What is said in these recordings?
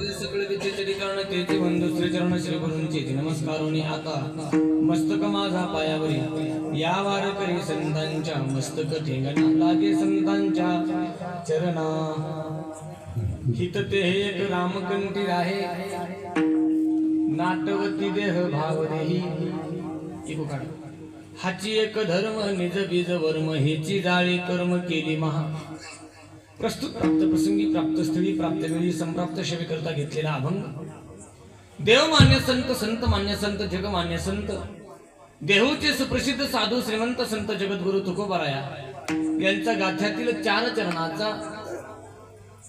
सकळ विद्येचे ठिकाण तेथे बंधू श्री चरण श्री गुरूंचे नमस्कारोनी आता मस्तक माझा पायावरी. या वारकरी संतांच्या मस्तक ठेंगणा लागे संतांच्या चरणा. हित ते हे एक रामकंठी आहे नाटवती देह भाव देही. हाची एक धर्म निज बीज वर्म हेची जाळी कर्म केली महा. प्रस्तुत प्राप्त प्रसंगी प्राप्त स्थळी प्राप्त वेळी संप्राप्त सेवेकरता घेतलेला अभंग. देव मान्य संत संत मान्य संत जग मान्य संत. देहूचे सुप्रसिद्ध साधू श्रीमंत संत जगद्गुरु तुकोबाराया यांच्या गाथ्यातील चार चरणाचा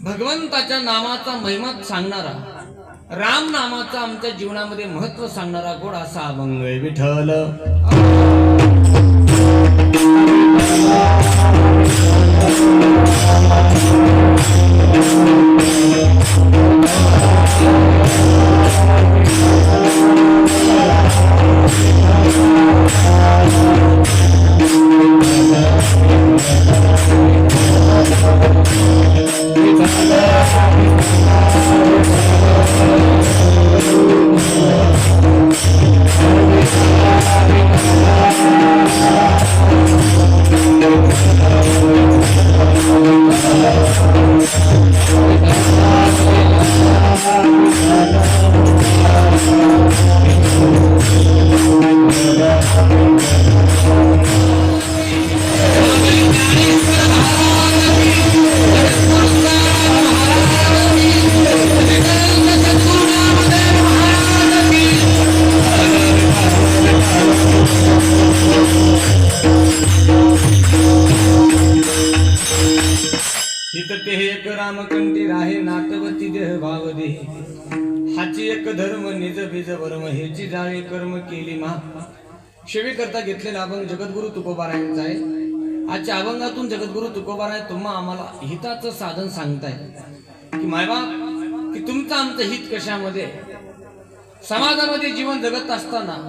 भगवंताच्या नामाचा महिमा सांगणारा राम नामाचा आमच्या जीवनामध्ये महत्त्व सांगणारा गोड असा अभंग आहे विठ्ठल हित ते एक रामकंठी राहे नाटवती देह भाव देही हाची एक धर्म निज बीज वर्म हेची जाळे कर्म केली महा शेवी करता घेतलेला अभंग जगद्गुरु तुकोबारायांचा आहे. आजच्या अभंगातून जगद्गुरु तुकोबाराय तुम्हा आम्हाला हिताचं साधन सांगताय. की मायबाप की तुमचं आमचं हित कशामध्ये? समाजामध्ये जीवन जगत असताना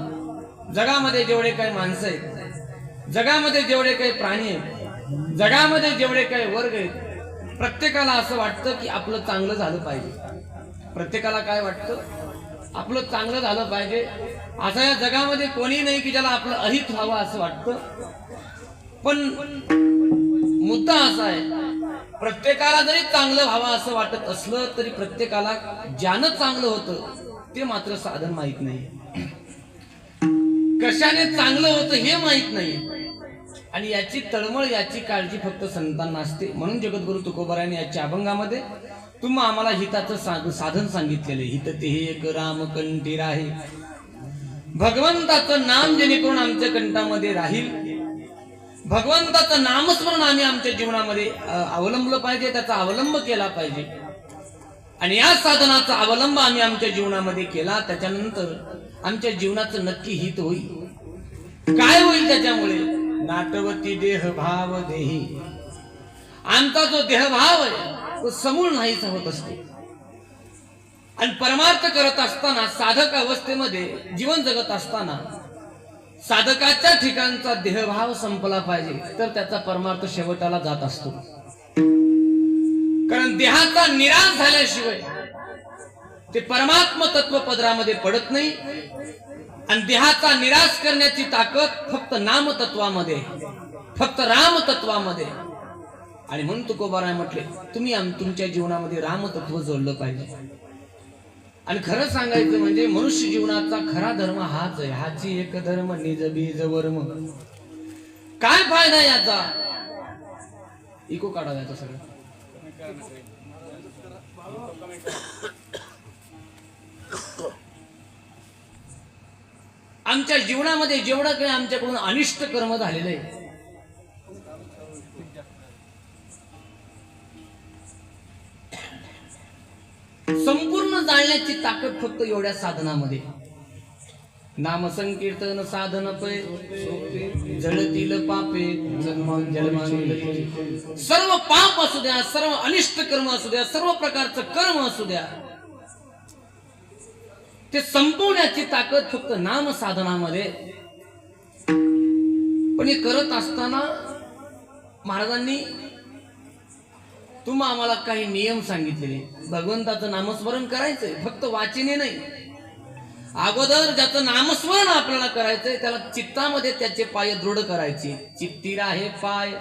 जगामध्ये जेवढे काही माणसं आहेत जगामध्ये जेवढे काही प्राणी आहेत जगामध्ये जेवढे काही वर्ग आहेत प्रत्येकाला असं वाटतं की आपलं चांगलं झालं पाहिजे. प्रत्येकाला काय वाटतं? आपलं चांगलं झालं पाहिजे. असं या जगामध्ये कोणी नाही की ज्याला आपलं अहित व्हावं असं वाटतं. पण मुद्दा असा आहे प्रत्येकाला जरी चांगलं व्हावं असं वाटत असलं तरी प्रत्येकाला ज्यानं चांगलं होतं ते मात्र साधन माहीत नाही. कशाने चांगलं होतं हे माहीत नाही. आणि याची तळमळ याची काळजी फक्त संतांना असते. म्हणून जगद्गुरु तुकोबराने याच्या अभंगामध्ये तुम्हा आम्हाला हिताचं सा- साधन सांगितलेले हित ते हे एक रामकंठी राहे भगवंताचं नाम जेणेकरून आमच्या कंठामध्ये राहील. भगवंताचं नामस्मरण आम्ही आमच्या जीवनामध्ये अवलंबलं पाहिजे त्याचा अवलंब केला पाहिजे. आणि या साधनाचा अवलंब आम्ही आमच्या जीवनामध्ये केला त्याच्यानंतर आमच्या जीवनाचं नक्की हित होईल. काय होईल त्याच्यामुळे? नाटवती देह भाव देही. आमचा जो देहभाव आहे तो समूळ नाहीच होत असतो. आणि परमार्थ करत असताना साधक अवस्थेमध्ये जीवन जगत असताना साधकाच्या ठिकाणचा देहभाव संपला पाहिजे तर त्याचा परमार्थ शेवटाला जात असतो. कारण देहाचा निराश झाल्याशिवाय ते परमात्म तत्व पदरामध्ये पडत नाही. आणि देहाचा निराश करण्याची ताकद फक्त नामतत्वामध्ये फक्त रामतत्वामध्ये आणि म्हणून तुकोबाराय म्हटले तुम्ही तुमच्या जीवनामध्ये रामतत्व जोडलं पाहिजे. आणि खरं सांगायचं म्हणजे मनुष्य जीवनाचा खरा धर्म हाच आहे. हाची एक धर्म निज बीज वर्म. काय फायदा याचा? इको काढा याचा सगळं. आमच्या जीवनामध्ये जेवढं काही आमच्याकडून अनिष्ट कर्म झालेलं आहे संपूर्ण जाणण्याची ताकद फक्त एवढ्या साधनामध्ये. नाम संकीर्तन साधन पै जळतील पापे सर्व पाप असू द्या सर्व अनिष्ट कर्म असू द्या सर्व प्रकारचं कर्म असू द्या ते संपवण्याची ताकद फक्त नाम साधनामध्ये पण हे करत असताना महाराजांनी तुम्हा आम्हाला काही नियम सांगितलेले. भगवंताचं नामस्मरण करायचंय फक्त वाचिने नाही. अगोदर ज्याचं नामस्मरण आपल्याला करायचंय त्याला चित्तामध्ये त्याचे पाय दृढ करायचे. चित्तीरा हे पाय.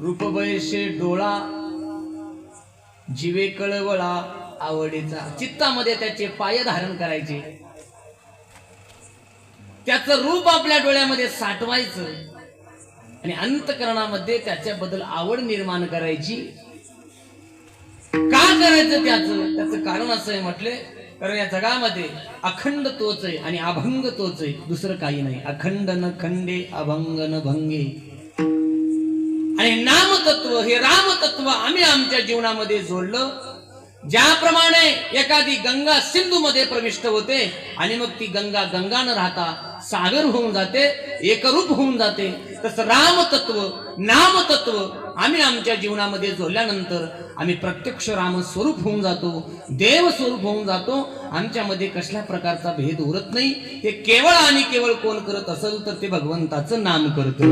रूपबयशे डोळा. जीवे कळवळा. आवडीचा चित्तामध्ये त्याचे पाय धारण करायचे. त्याचं रूप आपल्या डोळ्यामध्ये साठवायचं. आणि अंतकरणामध्ये त्याच्याबद्दल आवड निर्माण करायची. का करायचं त्याचं? त्याचं कारण असं आहे म्हटले कारण या जगामध्ये अखंड तोच आहे आणि अभंग तोच आहे. दुसरं काही नाही. अखंड न खंडे अभंग न भंगे. आणि नामतत्व हे रामतत्व आम्ही आमच्या जीवनामध्ये जोडलं. ज्याप्रमाणे एखादी गंगा सिंधू मध्ये प्रविष्ट होते आणि मग ती गंगा गंगा न राहता सागर होऊन जाते एकरूप होऊन जाते. तसं रामतत्व नामतत्व आम्ही आमच्या जीवनामध्ये जोडल्यानंतर आम्ही प्रत्यक्ष राम स्वरूप होऊन जातो देव स्वरूप होऊन जातो. आमच्यामध्ये कसल्या प्रकारचा भेद उरत नाही. ते केवळ आणि केवळ कोण करत असेल तर ते भगवंताचं नाम करतो.